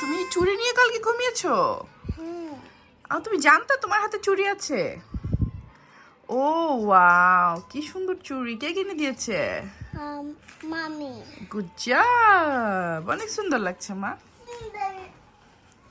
তুমি চুড়ি নিয়ে কালকে ঘুমিয়েছো? আর তুমি জানতো তোমার হাতে চুড়ি আছে? ও ওয়াও কি সুন্দর চুড়ি। কে কিনে দিয়েছে? গুড জব অনেক সুন্দর লাগছে মা।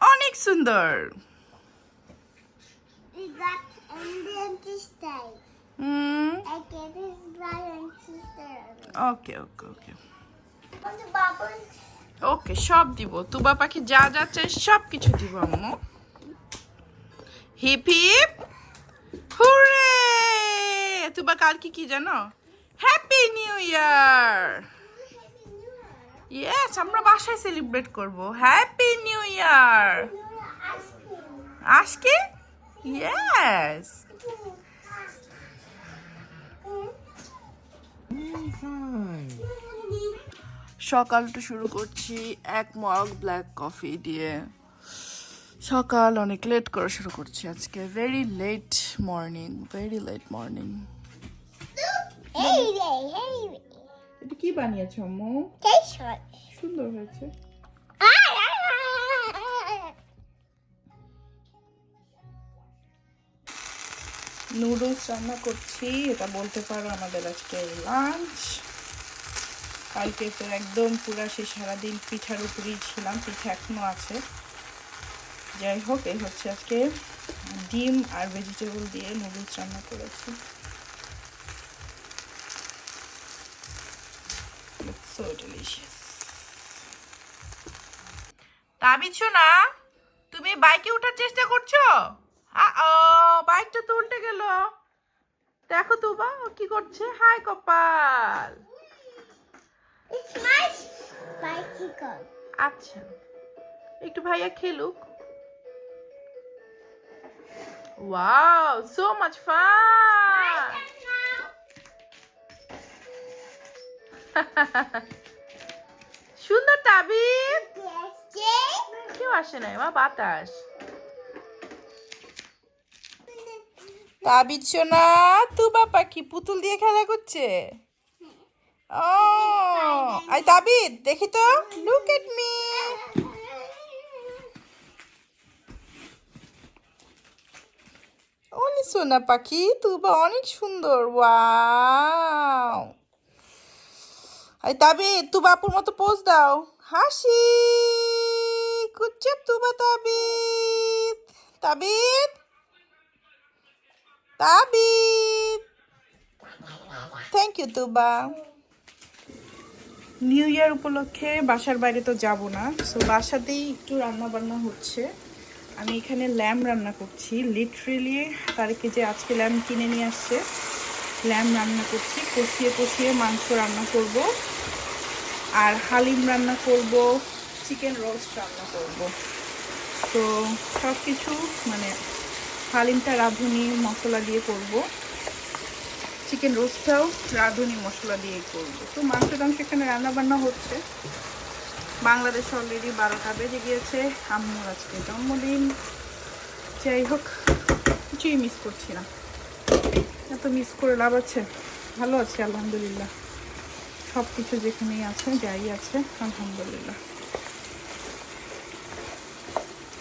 অনেক সুন্দর। Day. হুম. ওকে ওকে ওকে. ওকে সব দিব। তুবা পাখি যা যা চাই সব কিছু দিব আম্মু। Hip hip. হুরে তুবা কালকে কি কি জানো? হ্যাপি নিউ ইয়ার ইয়েস আমরা বাসায় সেলিব্রেট করব। হ্যাপি নিউ ইয়ার আজকে ইয়েস. সকালটা শুরু করছি এক মগ ব্ল্যাক কফি দিয়ে। সকাল অনেক লেট করে শুরু করছি আজকে। Very late morning very late morning. এটা কি বানিয়েছ what? সুন্দর হয়েছে। নুডলস রান্না করছি, এটা বলতে পারো আমাদের আজকে লাঞ্চ কালকে তো একদম পুরা সে সারাদিন পিঠার উপরেই ছিলাম, পিঠা এখনও আছে। যাই হোক, এই হচ্ছে আজকে ডিম আর ভেজিটেবল দিয়ে নুডলস রান্না করেছি। So delicious. না, তুমি বাইকে ওঠার চেষ্টা করছ? বাইকটা তো উল্টে গেল। দেখো তো বা ও কি করছে? হাই কপাল। আচ্ছা একটু ভাইয়া খেলুক। ওয়াও সো মাচ ফান সুন্দর Jay. কেউ আসে নাই মা বাতাস। তাবিজ সোনা তুবা পাখি পুতুল দিয়ে খেলা করছে? ও, আই তাবিদ দেখি তো। লুক এট মি অনেক সোনা পাখি তুবা অনেক সুন্দর, ওয়াও। আই তাবিদ তু বাপুর মতো পোজ দাও। হাসি। কুচ্চাপ Tuba Tabid Tabid Tabid thank you Tuba new year উপলক্ষে বাসার বাইরে তো যাব না সো বাসাতেই একটু রান্না বান্না হচ্ছে। আমি এখানে ল্যাম রান্না করছি লিটারেলি তারকে যে আজকে ল্যাম কিনে নিয়ে আসছে, ল্যাম রান্না করছি, কষিয়ে কষিয়ে মাংস রান্না করব, আর হালিম রান্না করব, চিকেন রোস্ট রান্না করব। তো সব কিছু মানে হালিমটা রাঁধুনি মশলা দিয়ে করব। চিকেন রোস্টটাও রাঁধুনি মশলা দিয়ে করব। তো মাংস টাংস এখানে রান্না বান্না হচ্ছে। বাংলাদেশ অলরেডি বারোটা বেজে গিয়েছে। আম্মুর আজকে জন্মদিন। যাই হোক, কিছুই মিস করছি না। এত মিস করে লাভ আছে? ভালো আছে, আলহামদুলিল্লাহ। সব কিছু যেখানেই আছে, যাই আছে, আলহামদুলিল্লাহ।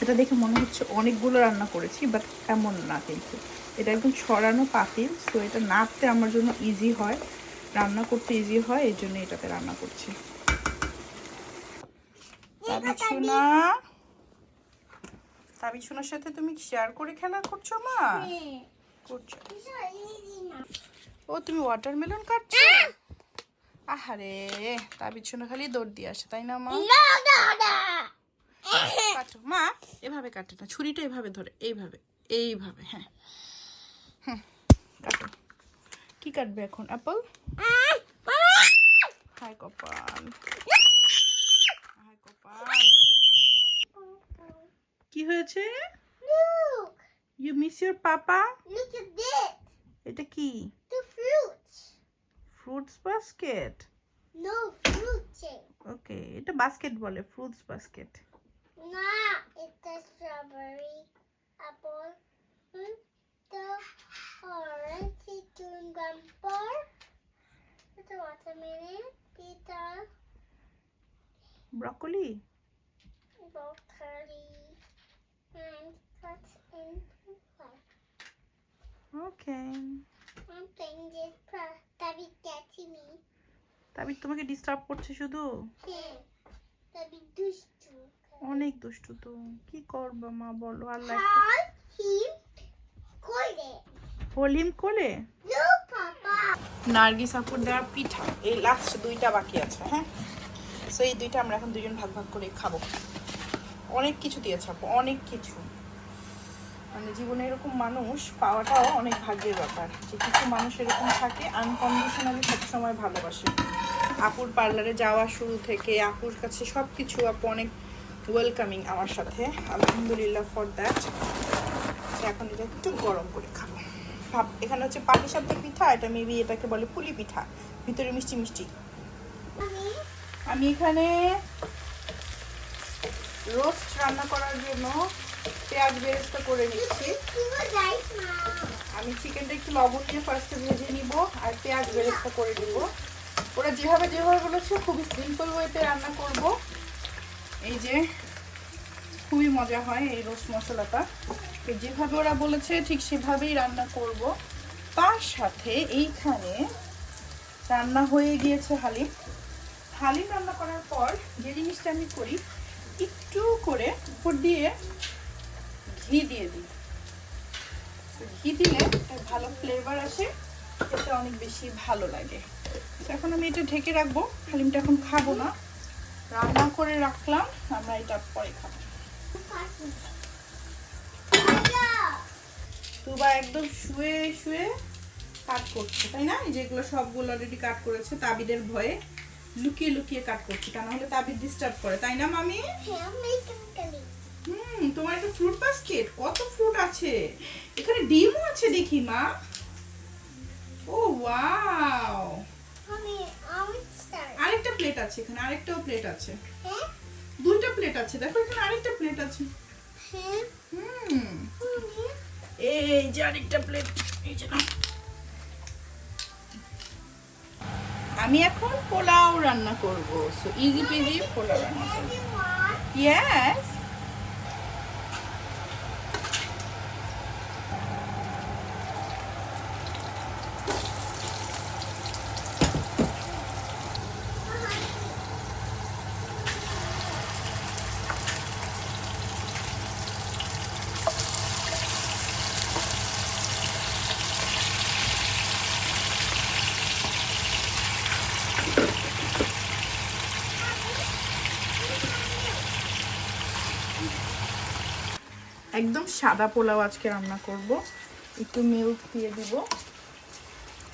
এটা দেখে মনে হচ্ছে অনেকগুলো রান্না করেছি বাট এমন না কিন্তু। এটা একদম ছড়ানো পাতিল সো এটা নাড়তে আমার জন্য ইজি হয়। রান্না করতে ইজি হয় এই জন্য এটাতে রান্না করছি। তাবিছুনা। তাবিছুনার সাথে তুমি শেয়ার করে খেলা করছ মা? করছ. ও তুমি ওয়াটারমেলন কাটছো? আহারে তাবিছুনা খালি দৌড় দিয়ে আসে তাই না মা. কাটো। মা এভাবে কাটে না। ছুরিটা এভাবে ধরে এইভাবে এইভাবে হ্যাঁ। হুম কাটো। কি কাটবে এখন অ্যাপল? হাই কপাল। হাই কপাল। কি হয়েছে? You miss your papa. এটা কি? Fruits basket fruits. ওকে এটা বাস্কেট বলে ফ্রুটস বাস্কেট না it's a strawberry apple hmm? the orange is chewing gum it's a watermelon pita broccoli broccoli and what's in half okay I'm playing this pro David get me David তোমাকে disturb করছে শুধু হ্যাঁ দুষ্টু তো? কি করবা মা বলো? আল্লাহ. হলিম কোলে. নার্গিস আপুর দেওয়া পিঠা এই লাস্ট দুইটা বাকি আছে হ্যাঁ? সো এই দুইটা আমরা এখন দুজন ভাগ ভাগ করে খাব। অনেক কিছু দিয়েছে আপু অনেক কিছু। মানে জীবনে এরকম মানুষ পাওয়াটাও অনেক ভাগ্যের ব্যাপার। যে কিছু মানুষ এরকম থাকে আনকন্ডিশনালি সবসময় ভালোবাসে। আপুর পার্লারে যাওয়া শুরু থেকে আপুর কাছে সব কিছু আপু অনেক ওয়েলকামিং আমার সাথে। আলহামদুলিল্লাহ ফর দ্যাট এখন এটা একটু গরম করে খাব। ভাব, এখানে হচ্ছে পাটি সাপ্ত পিঠা, এটা মেবি এটাকে বলে পুলি পিঠা। ভিতরে মিষ্টি মিষ্টি। আমি এখানে রোস্ট রান্না করার জন্য পেঁয়াজ বেরেস্তা করে নিচ্ছি. আমি চিকেনটা একটু লবণ দিয়ে ফার্স্টে ভেজে নিব, আর পেঁয়াজ বেরেস্তা করে দিব ওরা যেভাবে যেভাবে বলেছে, খুবই সিম্পল ওয়েতে রান্না করব। এই যে খুবই মজা হয় এই রোস্ট মশলাটা। যেভাবে ওরা বলেছে ঠিক সেভাবেই রান্না করব। তার সাথে এইখানে রান্না হয়ে গিয়েছে হালিম। হালিম রান্না করার পর যে জিনিসটা আমি করি, একটু করে উপর দিয়ে ঘি দিয়ে দিই। ঘি দিলে ভালো ফ্লেভার আসে এটা অনেক বেশি ভালো লাগে। এখন আমি এটা ঢেকে রাখব। হালিমটা এখন খাব না। রান্না করে রাখলাম, আমরা এটা পরে খাব। তুবা একদম শুয়ে শুয়ে কাট করছে, তাই না? যেগুলো সবগুলো অলরেডি কাট করেছে, তাবিদের ভয়ে লুকিয়ে লুকিয়ে কাট করছে, তা নাহলে তাবিদ ডিস্টার্ব করে, তাই না, মামি. হুম, তোমার একটা ফ্রুট বাস্কেট কত ফ্রুট আছে? এখানে ডিমও আছে দেখি, মা। ও ওয়াও প্লেট আছে এখানে আরেকটাও প্লেট আছে। দুইটা প্লেট আছে দেখো এখানে আরেকটা প্লেট আছে। হুম। এই যে আরেকটা প্লেট এই যে আমি এখন পোলাও রান্না করব। সো ইজি পিজি পোলাও রান্না করব। ইয়েস একদম সাদা পোলাও আজকে রান্না করব। একটু মিল্ক দিয়ে দিব।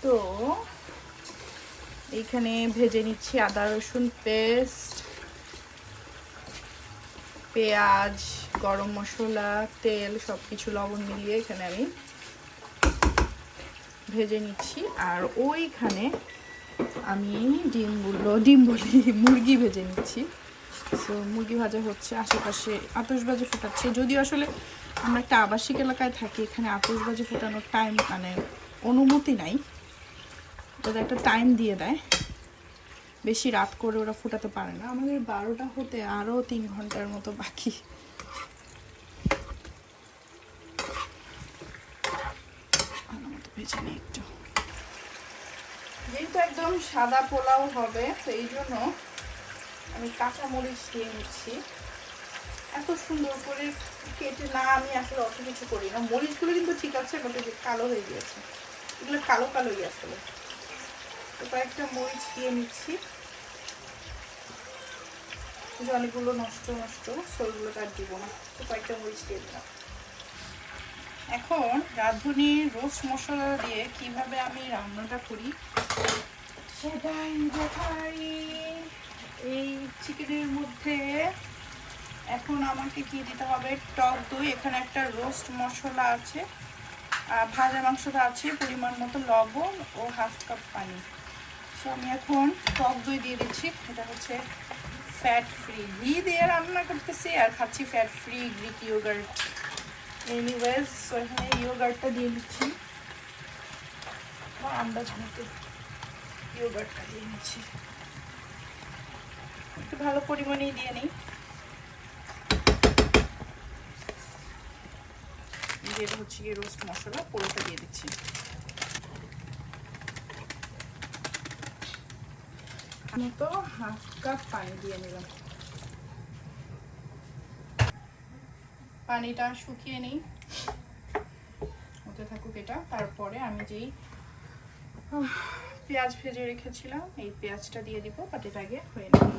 তো এইখানে ভেজে নিচ্ছি আদা, রসুন পেস্ট পেঁয়াজ, গরম মশলা, তেল সব কিছু লবণ মিলিয়ে এখানে আমি ভেজে নিচ্ছি। আর ওইখানে আমি ডিমগুলো, ডিম বলি, মুরগি ভেজে নিচ্ছি। সো মুরগি ভাজা হচ্ছে আশেপাশে আতশবাজি ফোটাচ্ছে। যদিও আসলে আমরা একটা আবাসিক এলাকায় থাকি, এখানে আতশবাজি ফোটানোর টাইম মানে অনুমতি নাই। ওদের একটা টাইম দিয়ে দেয়। বেশি রাত করে ওরা ফোটাতে পারে না। আমাদের বারোটা হতে আরও তিন ঘণ্টার মতো বাকি। একটু। যেহেতু একদম সাদা পোলাও হবে, তো এই জন্য আমি কাঁচামরিচ দিয়ে নিচ্ছি। এত সুন্দর করে কেটে না আমি আসলে অত কিছু করি না। মরিচগুলো কিন্তু ঠিক আছে বাট যে কালো হয়ে গিয়েছে, এগুলো কালো কালোই আসলে। তো কয়েকটা মরিচ দিয়ে নিচ্ছি। অনেকগুলো নষ্ট নষ্ট সোলগুলো তার দিব না। তো কয়েকটা মরিচ দিয়ে দিলাম। এখন রাঁধুনি রোস্ট মশলা দিয়ে কীভাবে আমি রান্নাটা করি, সেটাই দেখাই। এই চিকেনের মধ্যে এখন আমাকে কি দিতে হবে? টক দই, এখানে একটা রোস্ট মশলা আছে, আর ভাজা মাংসটা আছে, পরিমাণ মতো লবণ ও হাফ কাপ পানি। সো আমি এখন টক দই দিয়ে দিচ্ছি, এটা হচ্ছে ফ্যাট ফ্রি ঘি দিয়ে রান্না করতেছি, আর খাচ্ছি fat free Greek yogurt anyways so এখানে ইয়োগার্টটা দিয়ে দিচ্ছি। আন্দাজ মতো ইয়োগার্টটা দিয়ে নিচ্ছি। একটু ভালো পরিমাণেই দিয়ে নিই। হচ্ছে গিয়ে রোস্ট মশলা, পুরোটা দিয়ে দিচ্ছি। মতো হাফ কাপ পানি দিয়ে নিলাম। পানিটা শুকিয়ে নিই। হতে থাকুক এটা। তারপরে আমি যেই পেঁয়াজ ভেজে রেখেছিলাম, এই পেঁয়াজটা দিয়ে দিব, বাট এটা আগে হয়ে নেব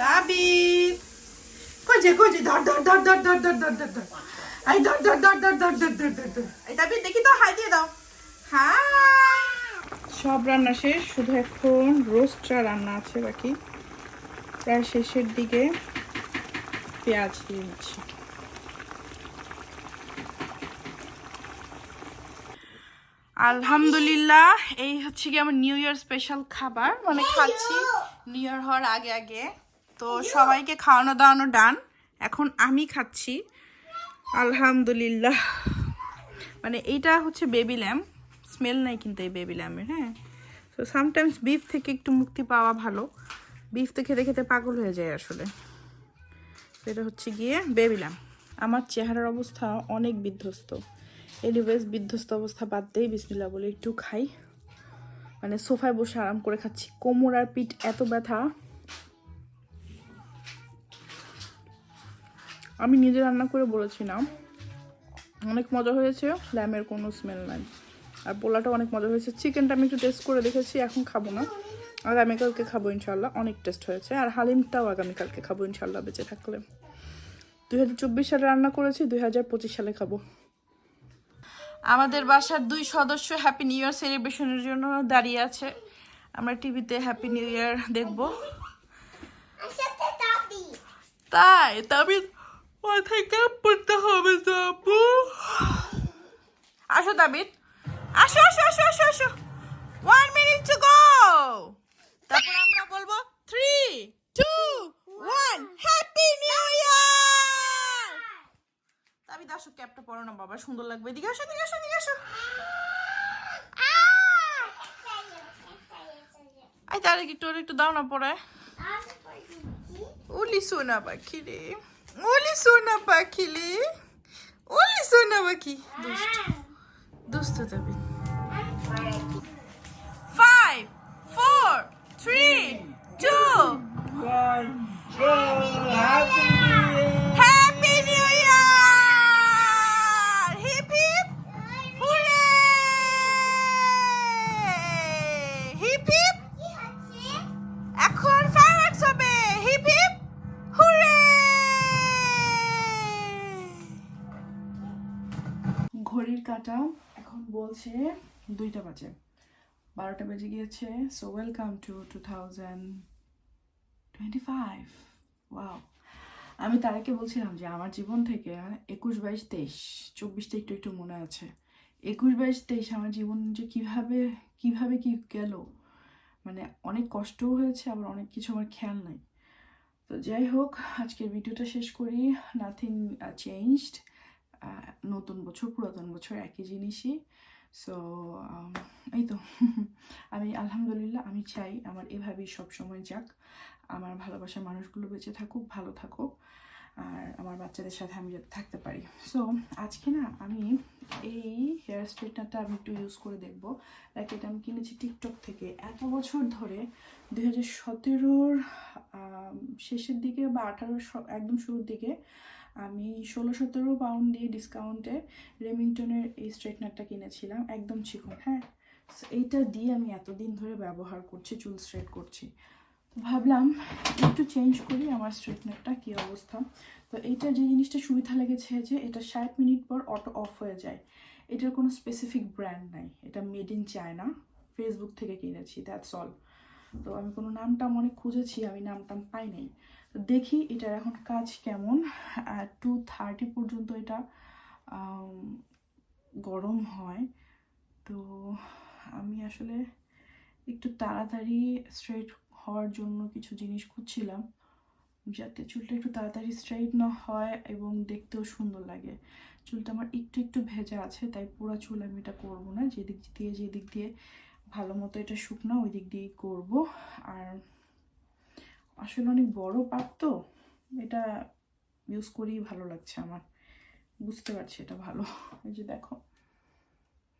তাবিদ কইছে কইছে ধর ধর ধর ধর ধর ধর ধর ধর ধর এই ধর ধর ধর ধর ধর ধর ধর ধর ধর এই দেখি তো হাই দিয়ে দাও হ্যাঁ সব রান্না শেষ শুধু এখন রোস্টটা রান্না আছে বাকি প্রায় শেষের দিকে পেঁয়াজ দিয়ে দিচ্ছি আলহামদুলিল্লাহ এই হচ্ছে কি আমার নিউ ইয়ার স্পেশাল খাবার মানে খাচ্ছি নিউ ইয়ার হওয়ার আগে আগে তো সবাইকে খাওয়ানো দাওয়ানো ডান এখন আমি খাচ্ছি। আলহামদুলিল্লাহ। মানে এইটা হচ্ছে বেবি ল্যাম্প স্মেল নাই কিন্তু এই বেবি ল্যাম্পের হ্যাঁ? তো সামটাইমস বিফ থেকে একটু মুক্তি পাওয়া ভালো। বিফ তো খেতে খেতে পাগল হয়ে যায় আসলে। এটা হচ্ছে গিয়ে বেবি ল্যাম্প আমার চেহারার অবস্থা অনেক বিধ্বস্ত। এনিওয়েজ বিধ্বস্ত অবস্থা বাদ দেই বিসমিল্লা বলে একটু খাই। মানে সোফায় বসে আরাম করে খাচ্ছি। কোমর আর পিঠ এত ব্যথা। আমি নিজে রান্না করে বলেছিলাম। অনেক মজা হয়েছে ল্যামের কোনো স্মেল নাই। আর পোলাটা অনেক মজা হয়েছে। চিকেনটা আমি একটু টেস্ট করে দেখেছি এখন খাব না। আগামীকালকে খাব ইনশাল্লাহ অনেক টেস্ট হয়েছে। আর হালিমটাও আগামীকালকে খাব ইনশাল্লাহ বেঁচে থাকলে। দুই হাজার চব্বিশ সালে রান্না করেছি দুই হাজার পঁচিশ সালে খাব। আমাদের বাসার দুই সদস্য হ্যাপি নিউ ইয়ার সেলিব্রেশনের জন্য দাঁড়িয়ে আছে। আমরা টিভিতে হ্যাপি নিউ ইয়ার দেখব। তাই তবে মাথায় ক্যাপ পড়তে হবে তো আপু আসো দাবিদ আসো আসো আসো আসো আসো। ওয়ান মিনিট টু গো তারপর আমরা বলব three two one happy new year দাবিদ আসো ক্যাপটা পরো না বাবা সুন্দর লাগবে। এদিকে আসো এদিকে আসো এদিকে আসো। আই তার একটু একটু দাও না পরে। ওলি সোনা পাখি রে। ওলি সোনা পাখি রে ওলি সোনা পাখি দুষ্ট দুষ্ট যাবে বলছে দুইটা বাজে। বারোটা বেজে গিয়েছে so welcome to two thousand twenty five wow আমি তারাকে বলছিলাম যে, আমার জীবন থেকে একুশ বাইশ তেইশ, চব্বিশটা একটু একটু মনে আছে। একুশ বাইশ তেইশ আমার জীবন যে কীভাবে কীভাবে কি গেল মানে অনেক কষ্টও হয়েছে, আবার অনেক কিছু আমার খেয়াল নাই। তো যাই হোক, আজকের ভিডিওটা শেষ করি। নাথিং চেঞ্জড নতুন বছর, পুরাতন বছর একই জিনিসই। সো এই তো। আমি আলহামদুলিল্লাহ, আমি চাই আমার এভাবেই সব সময় যাক। আমার ভালোবাসার মানুষগুলো বেঁচে থাকুক, ভালো থাকুক। আর আমার বাচ্চাদের সাথে আমি যাতে থাকতে পারি। সো আজকে না আমি এই হেয়ার স্ট্রেটনারটা আমি একটু ইউজ করে দেখব। লাইক এটা আমি কিনেছি টিকটক থেকে। এত বছর ধরে, দুই হাজার সতেরোর শেষের দিকে বা আঠারোর একদম শুরুর দিকে আমি ষোলো সতেরো পাউন্ড দিয়ে ডিসকাউন্টে রেমিংটনের এই স্ট্রেটনারটা কিনেছিলাম, একদম চিকন হ্যাঁ? এইটা দিয়ে আমি এতদিন ধরে ব্যবহার করছি, চুল স্ট্রেট করছি। ভাবলাম একটু চেঞ্জ করি আমার স্ট্রেটনারটা কী অবস্থা। তো এইটা যে জিনিসটা সুবিধা লেগেছে যে এটা ষাট মিনিট পর অটো অফ হয়ে যায়। এটার কোনো স্পেসিফিক ব্র্যান্ড নাই, এটা মেড ইন চায়না ফেসবুক থেকে কিনেছি দ্যাটস অল তো আমি কোনো নামটাম অনেক খুঁজেছি, আমি নামটাম পাই নাই তো দেখি এটার এখন কাজ কেমন। টু থার্টি পর্যন্ত এটা গরম হয়। তো আমি আসলে একটু তাড়াতাড়ি স্ট্রেট হওয়ার জন্য কিছু জিনিস খুঁজছিলাম, যাতে চুলটা একটু তাড়াতাড়ি স্ট্রেট না হয় এবং দেখতেও সুন্দর লাগে। চুলটা আমার একটু একটু ভেজা আছে, তাই পুরো চুল আমি এটা করব না, যেদিক দিয়ে যেদিক দিয়ে ভালো মতো এটা শুকনো ওই দিক দিয়েই করব। আর আসলে অনেক বড় পাত তো, এটা ইউজ করেই ভালো লাগছে আমার। বুঝতে পারছি এটা ভালো। এই যে দেখো,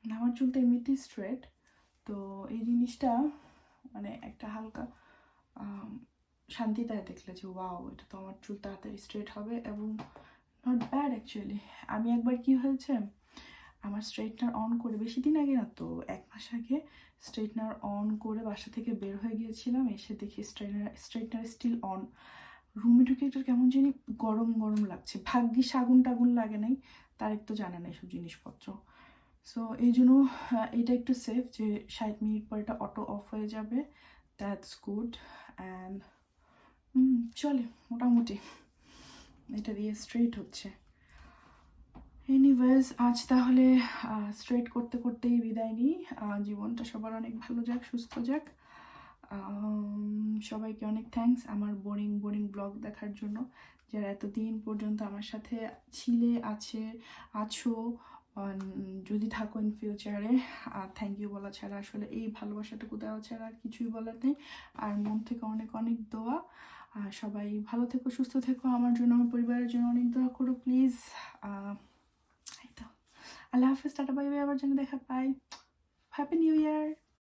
আমার চুল তো এমনিতেই স্ট্রেট তো এই জিনিসটা মানে একটা হালকা শান্তি দেয় দেখলে যে, ওয়াও, এটা তো আমার চুল তাড়াতাড়ি স্ট্রেট হবে এবং নট ব্যাড অ্যাকচুয়ালি আমি একবার কি হয়েছে আমার স্ট্রেটনার অন করে, বেশি দিন আগে না তো, এক মাস আগে স্ট্রেটনার অন করে বাসা থেকে বের হয়ে গিয়েছিলাম, এসে দেখি স্ট্রেটনার স্ট্রেটনার স্টিল অন রুমে ঢুকে এটা কেমন জানি গরম গরম লাগছে। ভাগ্যিস আগুন টাগুন লাগে নাই তার একটু জানা নাই সব জিনিসপত্র। সো এই জন্য এটা একটু সেফ যে ষাট মিনিট পর এটা অটো অফ হয়ে যাবে। দ্যাটস গুড অ্যান্ড চলে, মোটামুটি। এটা দিয়ে স্ট্রেট হচ্ছে। এনিওয়েজ আজ তাহলে স্ট্রেট করতে করতেই বিদায় নিই। জীবনটা সবার অনেক ভালো যাক, সুস্থ যাক। সবাইকে অনেক থ্যাঙ্কস আমার বোরিং বোরিং ব্লগ দেখার জন্য। যারা এতদিন পর্যন্ত আমার সাথে ছিলে, আছে, আছো যদি থাকো ইন ফিউচারে থ্যাংক ইউ বলা ছাড়া আসলে এই ভালোবাসাটুকু দেওয়া ছাড়া আর কিছুই বলার নেই। আর মন থেকে অনেক অনেক দোয়া। আর সবাই ভালো থেকো, সুস্থ থেকো। আমার জন্য, আমার পরিবারের জন্য অনেক দোয়া করো প্লিজ আল্লাহ হাফিজ টাটা বাই বাই আবার যেন দেখা পাই। হ্যাপি নিউ ইয়ার